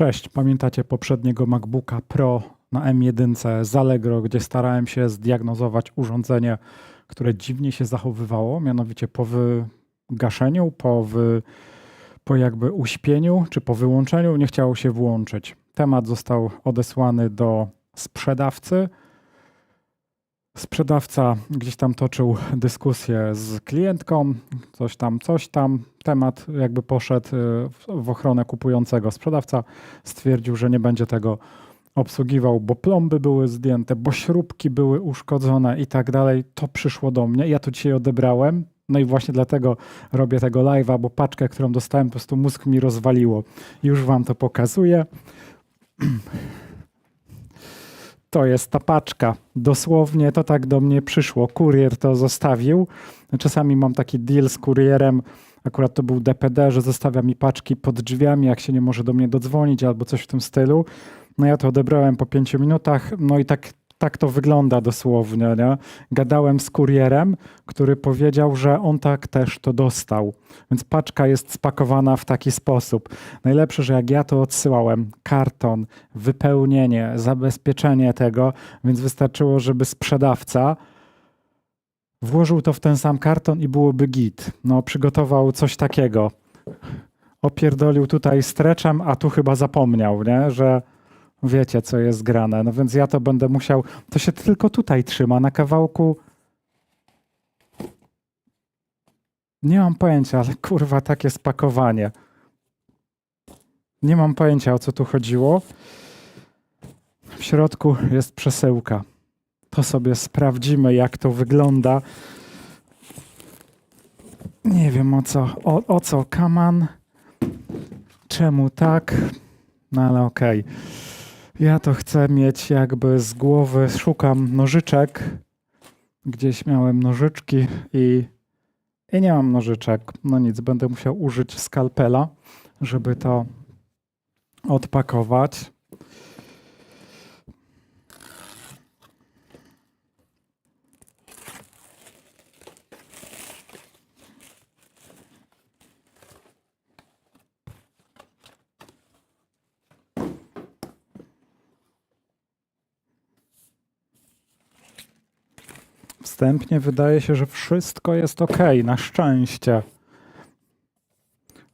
Cześć, pamiętacie poprzedniego MacBooka Pro na M1 z Allegro, gdzie starałem się zdiagnozować urządzenie, które dziwnie się zachowywało, mianowicie po wygaszeniu, po, wy, po jakby uśpieniu czy po wyłączeniu nie chciało się włączyć. Temat został odesłany do sprzedawcy. Sprzedawca gdzieś tam toczył dyskusję z klientką, coś tam, coś tam. Temat jakby poszedł y, w- ochronę kupującego. Sprzedawca stwierdził, że nie będzie tego obsługiwał, bo plomby były zdjęte, bo śrubki były uszkodzone i tak dalej. To przyszło do mnie. Ja to dzisiaj odebrałem. No i właśnie dlatego robię tego live'a, bo paczkę, którą dostałem, po prostu mózg mi rozwaliło. Już wam to pokazuję. To jest ta paczka. Dosłownie to tak do mnie przyszło. Kurier to zostawił. Czasami mam taki deal z kurierem. Akurat to był DPD, że zostawia mi paczki pod drzwiami, jak się nie może do mnie dodzwonić albo coś w tym stylu. No ja to odebrałem po pięciu minutach. No i tak, tak to wygląda dosłownie. Nie? Gadałem z kurierem, który powiedział, że on tak też to dostał. Więc paczka jest spakowana w taki sposób. Najlepsze, że jak ja to odsyłałem, karton, wypełnienie, zabezpieczenie tego, więc wystarczyło, żeby sprzedawca włożył to w ten sam karton i byłoby git. No, przygotował coś takiego. Opierdolił tutaj streczem, a tu chyba zapomniał, nie? że wiecie, co jest grane. No więc ja to będę musiał. To się tylko tutaj trzyma, na kawałku. Nie mam pojęcia, ale kurwa, takie spakowanie. Nie mam pojęcia, o co tu chodziło. W środku jest przesyłka. To sobie sprawdzimy, jak to wygląda. Nie wiem o co. O, o co? Kaman? Czemu tak? No ale okej. Ja to chcę mieć jakby z głowy. Szukam nożyczek. Gdzieś miałem nożyczki i, i nie mam nożyczek. No nic, będę musiał użyć skalpela, żeby to odpakować. Wstępnie wydaje się, że wszystko jest ok, na szczęście.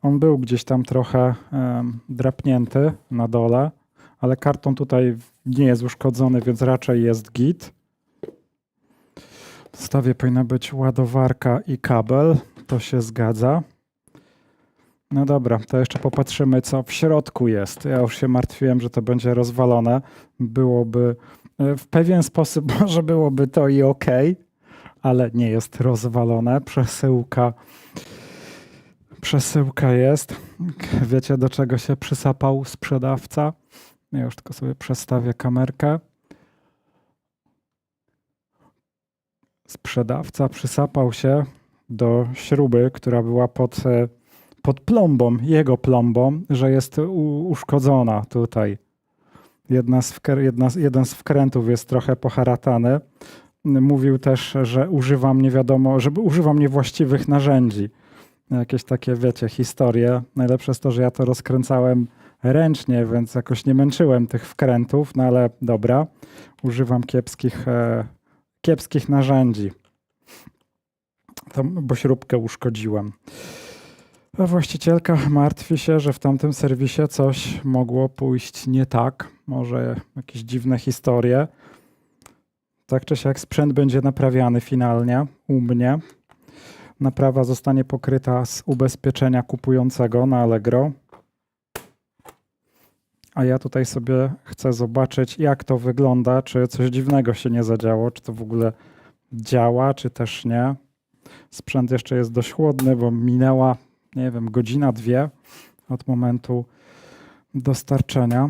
On był gdzieś tam trochę em, drapnięty na dole, ale karton tutaj nie jest uszkodzony, więc raczej jest git. W zestawie powinna być ładowarka i kabel. To się zgadza. No dobra, to jeszcze popatrzymy, co w środku jest. Ja już się martwiłem, że to będzie rozwalone. Byłoby e, w pewien sposób, może byłoby to i ok, ale nie jest rozwalone. Przesyłka. Przesyłka jest. Wiecie, do czego się przysapał sprzedawca? Ja już tylko sobie przestawię kamerkę. Sprzedawca przysapał się do śruby, która była pod, e, pod plombą, jego plombą, że jest u, uszkodzona tutaj. Jedna z jedna jeden z wkrętów jest trochę poharatany. Mówił też, że używam nie wiadomo, żeby używam niewłaściwych narzędzi. Jakieś takie, wiecie, historie. Najlepsze jest to, że ja to rozkręcałem ręcznie, więc jakoś nie męczyłem tych wkrętów, no ale dobra. Używam kiepskich, e, kiepskich narzędzi. To, bo śrubkę uszkodziłem. A właścicielka martwi się, że w tamtym serwisie coś mogło pójść nie tak. Może jakieś dziwne historie. Tak czy siak sprzęt będzie naprawiany finalnie u mnie. Naprawa zostanie pokryta z ubezpieczenia kupującego na Allegro. A ja tutaj sobie chcę zobaczyć, jak to wygląda, czy coś dziwnego się nie zadziało, czy to w ogóle działa, czy też nie. Sprzęt jeszcze jest dość chłodny, bo minęła, nie wiem, godzina, dwie od momentu dostarczenia.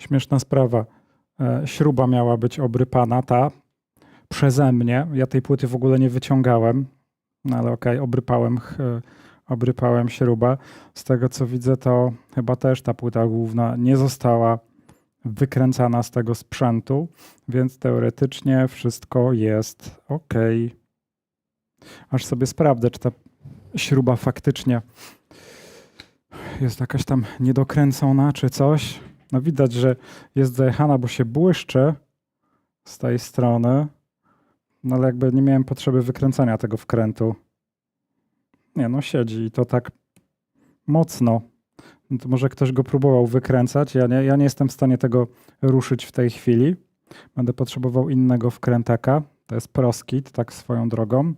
Śmieszna sprawa. E, Śruba miała być obrypana, ta przeze mnie. Ja tej płyty w ogóle nie wyciągałem, no ale okej, obrypałem, ch- obrypałem śrubę. Z tego co widzę, to chyba też ta płyta główna nie została wykręcana z tego sprzętu, więc teoretycznie wszystko jest ok. Aż sobie sprawdzę, czy ta śruba faktycznie jest jakaś tam niedokręcona, czy coś. No widać, że jest zajechana, bo się błyszczy z tej strony. No ale jakby nie miałem potrzeby wykręcania tego wkrętu. Nie, no siedzi i to tak mocno. No to może ktoś go próbował wykręcać. Ja nie, ja nie jestem w stanie tego ruszyć w tej chwili. Będę potrzebował innego wkrętaka. To jest proskit, tak swoją drogą.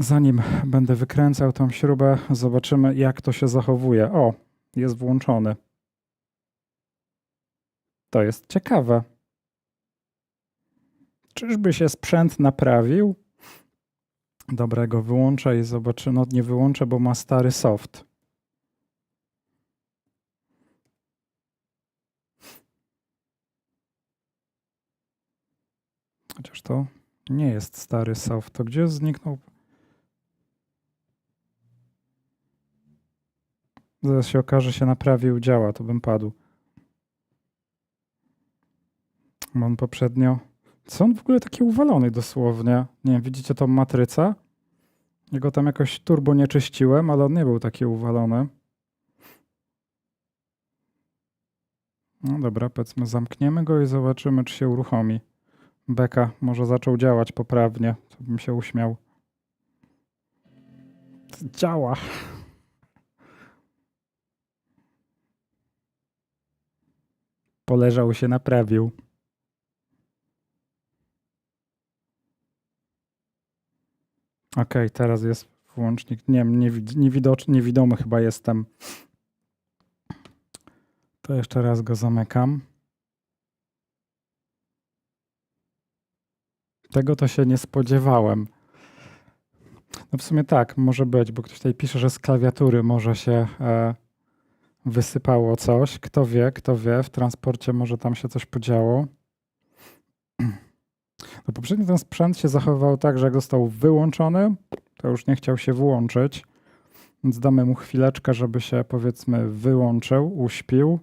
Zanim będę wykręcał tą śrubę, zobaczymy jak to się zachowuje. O, jest włączony. To jest ciekawe. Czyżby się sprzęt naprawił? Dobra, go wyłączę i zobaczę. No nie wyłączę, bo ma stary soft. Chociaż to nie jest stary soft. To gdzie zniknął? Zaraz się okaże, się naprawił, działa, to bym padł. On poprzednio. Co on w ogóle taki uwalony dosłownie? Nie wiem, widzicie tą matrycę? Ja go tam jakoś turbo nie czyściłem, ale on nie był taki uwalony. No dobra, powiedzmy zamkniemy go i zobaczymy, czy się uruchomi. Beka może zaczął działać poprawnie, to bym się uśmiał. Działa. Poleżał się, naprawił. Okej, teraz jest włącznik. Nie wiem, niewid- niewidoczny, niewidomy chyba jestem. To jeszcze raz go zamykam. Tego to się nie spodziewałem. No w sumie tak, może być, bo ktoś tutaj pisze, że z klawiatury może się e, wysypało coś. Kto wie, kto wie, w transporcie może tam się coś podziało. No poprzednio ten sprzęt się zachowywał tak, że jak został wyłączony, to już nie chciał się włączyć. Więc damy mu chwileczkę, żeby się powiedzmy wyłączył, uśpił.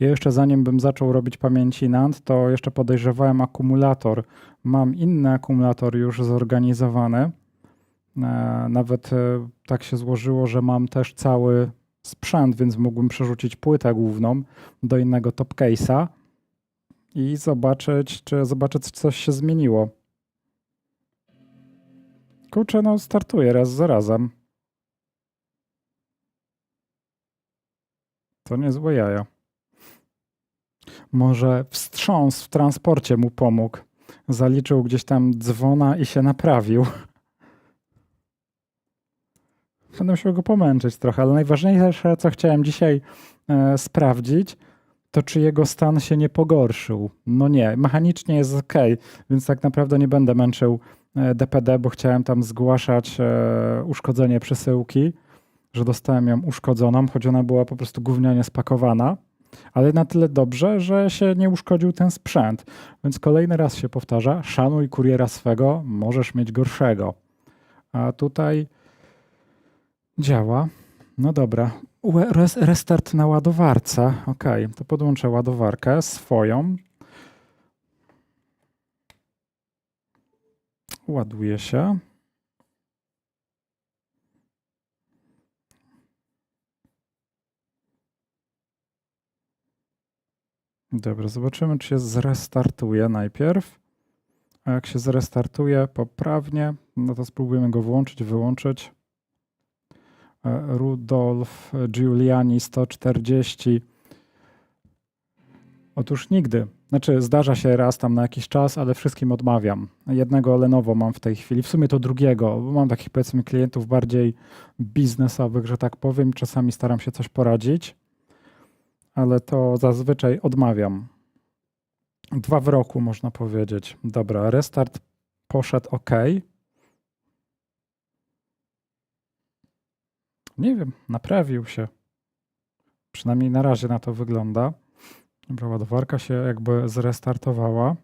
I jeszcze zanim bym zaczął robić pamięci NAND, to jeszcze podejrzewałem akumulator. Mam inny akumulator już zorganizowany. E, Nawet e, tak się złożyło, że mam też cały sprzęt, więc mógłbym przerzucić płytę główną do innego top case'a i zobaczyć, czy zobaczyć, czy coś się zmieniło. Kurczę, no startuję raz za razem. To niezłe jaja. Może wstrząs w transporcie mu pomógł. Zaliczył gdzieś tam dzwona i się naprawił. Będę musiał go pomęczyć trochę, ale najważniejsze, co chciałem dzisiaj e, sprawdzić, to czy jego stan się nie pogorszył. No nie, mechanicznie jest ok, więc tak naprawdę nie będę męczył e, DPD, bo chciałem tam zgłaszać e, uszkodzenie przesyłki, że dostałem ją uszkodzoną, choć ona była po prostu gównianie spakowana, ale na tyle dobrze, że się nie uszkodził ten sprzęt. Więc kolejny raz się powtarza, szanuj kuriera swego, możesz mieć gorszego. A tutaj działa. No dobra, Restart na ładowarce. Ok, to podłączę ładowarkę swoją. Ładuje się. Dobra, zobaczymy, czy się zrestartuje najpierw. A jak się zrestartuje poprawnie, no to spróbujemy go włączyć, wyłączyć. Rudolf Giuliani 140. Otóż nigdy. Znaczy, zdarza się raz tam na jakiś czas, ale wszystkim odmawiam. Jednego Lenovo mam w tej chwili, w sumie to drugiego, bo mam takich powiedzmy klientów bardziej biznesowych, że tak powiem. Czasami staram się coś poradzić, ale to zazwyczaj odmawiam. Dwa w roku można powiedzieć. Dobra, restart poszedł ok. Nie wiem, naprawił się. Przynajmniej na razie na to wygląda. Dobra, ładowarka się jakby zrestartowała.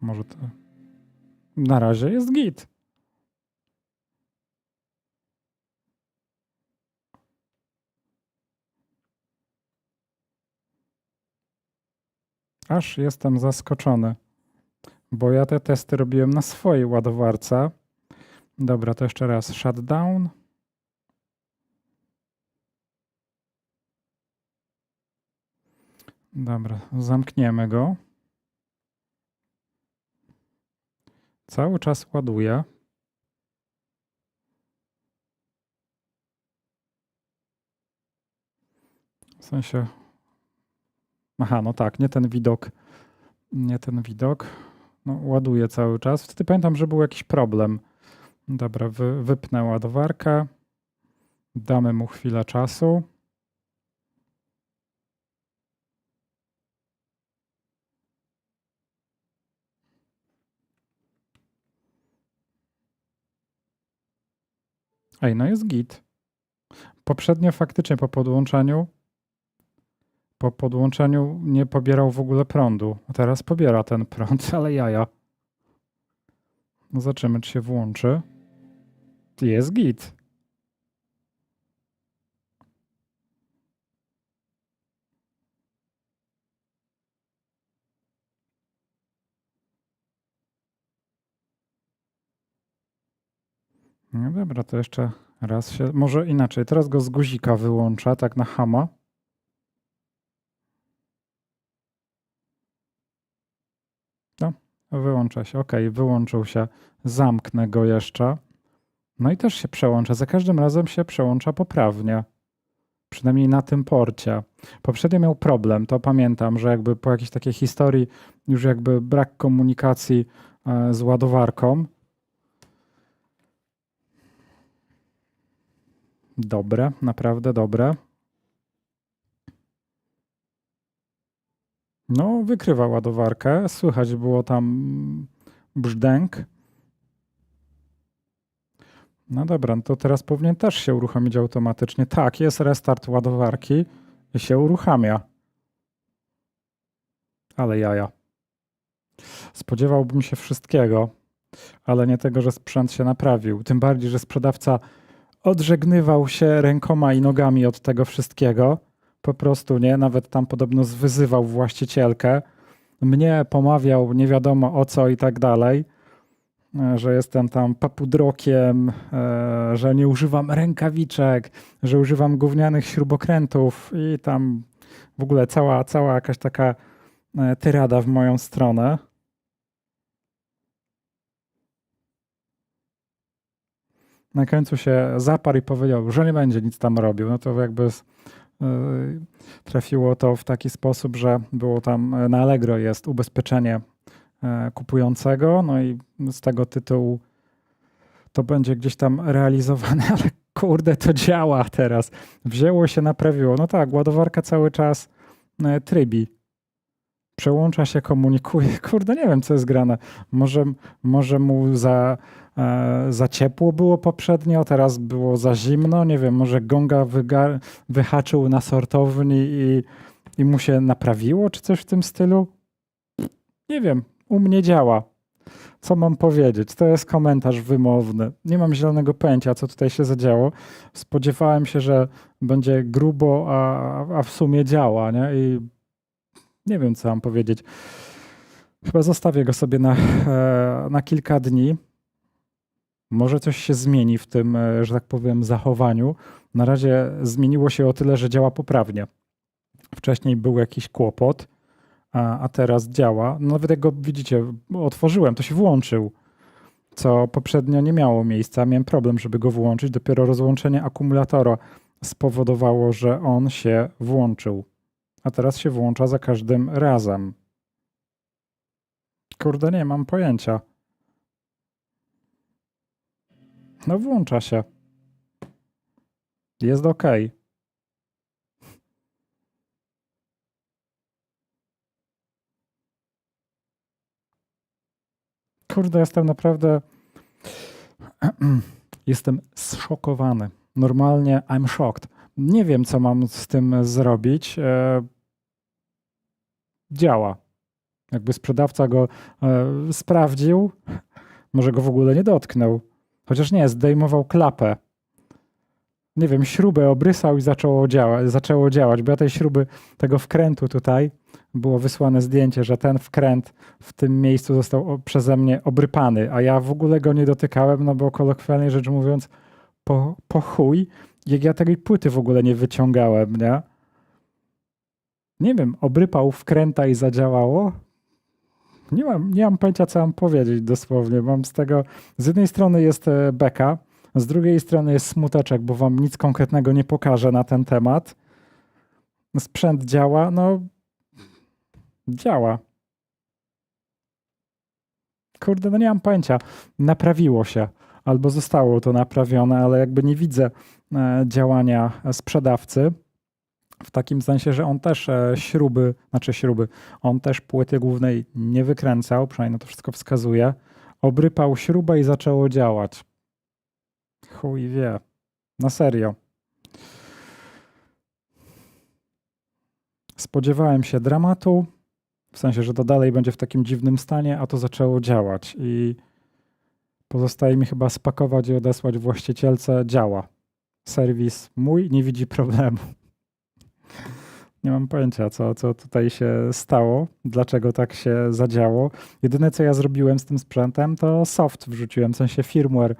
Może to. Na razie jest git. Aż jestem zaskoczony. Bo ja te testy robiłem na swojej ładowarce. Dobra, to jeszcze raz shutdown. Dobra, zamkniemy go. Cały czas ładuje. W sensie. Aha, no tak, nie ten widok. Nie ten widok. No, ładuje cały czas. Wtedy pamiętam, że był jakiś problem. Dobra, wy, wypnę ładowarkę. Damy mu chwilę czasu. Ej, no jest git. Poprzednio faktycznie po podłączeniu po podłączeniu nie pobierał w ogóle prądu. Teraz pobiera ten prąd, ale jaja. No zobaczymy, czy się włączy. Jest git. No dobra, to jeszcze raz się. Może inaczej. Teraz go z guzika wyłączę, tak na hama. No, wyłącza się. Ok, wyłączył się. Zamknę go jeszcze. No i też się przełącza. Za każdym razem się przełącza poprawnie. Przynajmniej na tym porcie. Poprzednio miał problem, to pamiętam, że jakby po jakiejś takiej historii już jakby brak komunikacji e, z ładowarką. Dobre, naprawdę dobre. No, wykrywa ładowarkę. Słychać było tam brzdęk. No dobra, no to teraz powinien też się uruchomić automatycznie. Tak, jest restart ładowarki i się uruchamia. Ale jaja. Spodziewałbym się wszystkiego, ale nie tego, że sprzęt się naprawił. Tym bardziej, że sprzedawca odżegnywał się rękoma i nogami od tego wszystkiego. Po prostu nie, nawet tam podobno zwyzywał właścicielkę. Mnie pomawiał nie wiadomo o co i tak dalej że jestem tam papudrokiem, e, że nie używam rękawiczek, że używam gównianych śrubokrętów i tam w ogóle cała, cała jakaś taka e, tyrada w moją stronę. Na końcu się zaparł i powiedział, że nie będzie nic tam robił. No to jakby trafiło to w taki sposób, że było tam na Allegro jest ubezpieczenie kupującego, no i z tego tytułu to będzie gdzieś tam realizowane, ale kurde, to działa teraz. Wzięło się, naprawiło. No tak, ładowarka cały czas trybi. Przełącza się, komunikuje. Kurde, nie wiem, co jest grane. Może, może mu za, e, za ciepło było poprzednio, teraz było za zimno. Nie wiem, może gonga wyga- wyhaczył na sortowni i, i mu się naprawiło, czy coś w tym stylu. Nie wiem, u mnie działa. Co mam powiedzieć? To jest komentarz wymowny. Nie mam zielonego pojęcia, co tutaj się zadziało. Spodziewałem się, że będzie grubo, a, a w sumie działa, nie? I nie wiem, co mam powiedzieć. Chyba zostawię go sobie na, e, na kilka dni. Może coś się zmieni w tym, e, że tak powiem, zachowaniu. Na razie zmieniło się o tyle, że działa poprawnie. Wcześniej był jakiś kłopot, a, a teraz działa. No nawet jak go widzicie, otworzyłem, to się włączył, co poprzednio nie miało miejsca. Miałem problem, żeby go włączyć. Dopiero rozłączenie akumulatora spowodowało, że on się włączył. A teraz się włącza za każdym razem. Kurde, nie mam pojęcia. No włącza się. Jest ok. Kurde, jestem naprawdę. Jestem zszokowany. Normalnie I'm shocked. Nie wiem, co mam z tym zrobić. E, działa. Jakby sprzedawca go e, sprawdził, może go w ogóle nie dotknął. Chociaż nie, zdejmował klapę. Nie wiem, śrubę obrysał i zaczęło, działa, zaczęło działać, bo ja tej śruby, tego wkrętu tutaj, było wysłane zdjęcie, że ten wkręt w tym miejscu został przeze mnie obrypany, a ja w ogóle go nie dotykałem, no bo kolokwialnie rzecz mówiąc, po, po chuj, jak ja tej płyty w ogóle nie wyciągałem, nie? Nie wiem, obrypał wkręta i zadziałało? Nie mam, nie mam pojęcia, co mam powiedzieć dosłownie. Mam z tego, z jednej strony jest e, beka, z drugiej strony jest smuteczek, bo wam nic konkretnego nie pokażę na ten temat. Sprzęt działa, no działa. Kurde, no nie mam pojęcia. Naprawiło się albo zostało to naprawione, ale jakby nie widzę e, działania sprzedawcy. W takim sensie, że on też e, śruby, znaczy śruby, on też płyty głównej nie wykręcał, przynajmniej to wszystko wskazuje. Obrypał śrubę i zaczęło działać. Chuj wie. Na serio. Spodziewałem się dramatu, w sensie, że to dalej będzie w takim dziwnym stanie, a to zaczęło działać i pozostaje mi chyba spakować i odesłać właścicielce. Działa. Serwis mój nie widzi problemu. Nie mam pojęcia, co, co tutaj się stało, dlaczego tak się zadziało. Jedyne, co ja zrobiłem z tym sprzętem, to soft wrzuciłem, w sensie firmware,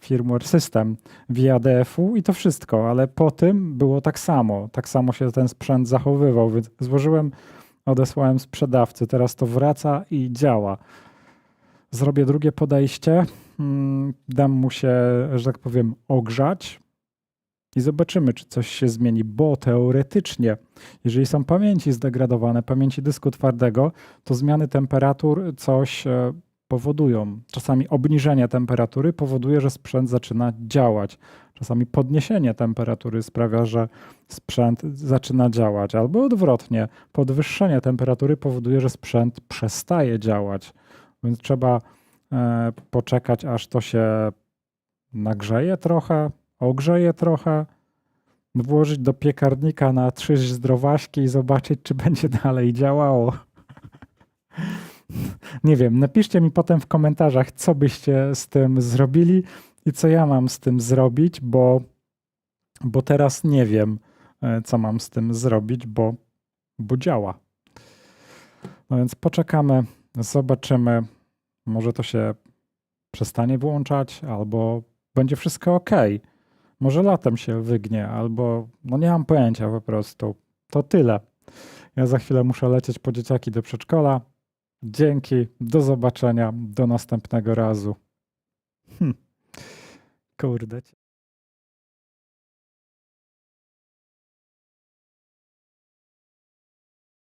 firmware system via DF-u i to wszystko, ale po tym było tak samo. Tak samo się ten sprzęt zachowywał, więc złożyłem, odesłałem sprzedawcy, teraz to wraca i działa. Zrobię drugie podejście, mm, dam mu się, że tak powiem, ogrzać i zobaczymy, czy coś się zmieni, bo teoretycznie, jeżeli są pamięci zdegradowane, pamięci dysku twardego, to zmiany temperatur coś e, powodują. Czasami obniżenie temperatury powoduje, że sprzęt zaczyna działać. Czasami podniesienie temperatury sprawia, że sprzęt zaczyna działać, albo odwrotnie, podwyższenie temperatury powoduje, że sprzęt przestaje działać. Więc trzeba e, poczekać, aż to się nagrzeje trochę, ogrzeje trochę, włożyć do piekarnika na trzy zdrowaśki i zobaczyć, czy będzie dalej działało. Nie wiem, napiszcie mi potem w komentarzach, co byście z tym zrobili i co ja mam z tym zrobić, bo, bo teraz nie wiem, e, co mam z tym zrobić, bo, bo działa. No więc poczekamy, zobaczymy. Może to się przestanie włączać, albo będzie wszystko ok. Może latem się wygnie, albo no nie mam pojęcia po prostu. To tyle. Ja za chwilę muszę lecieć po dzieciaki do przedszkola. Dzięki, do zobaczenia, do następnego razu. Hm. Kurde.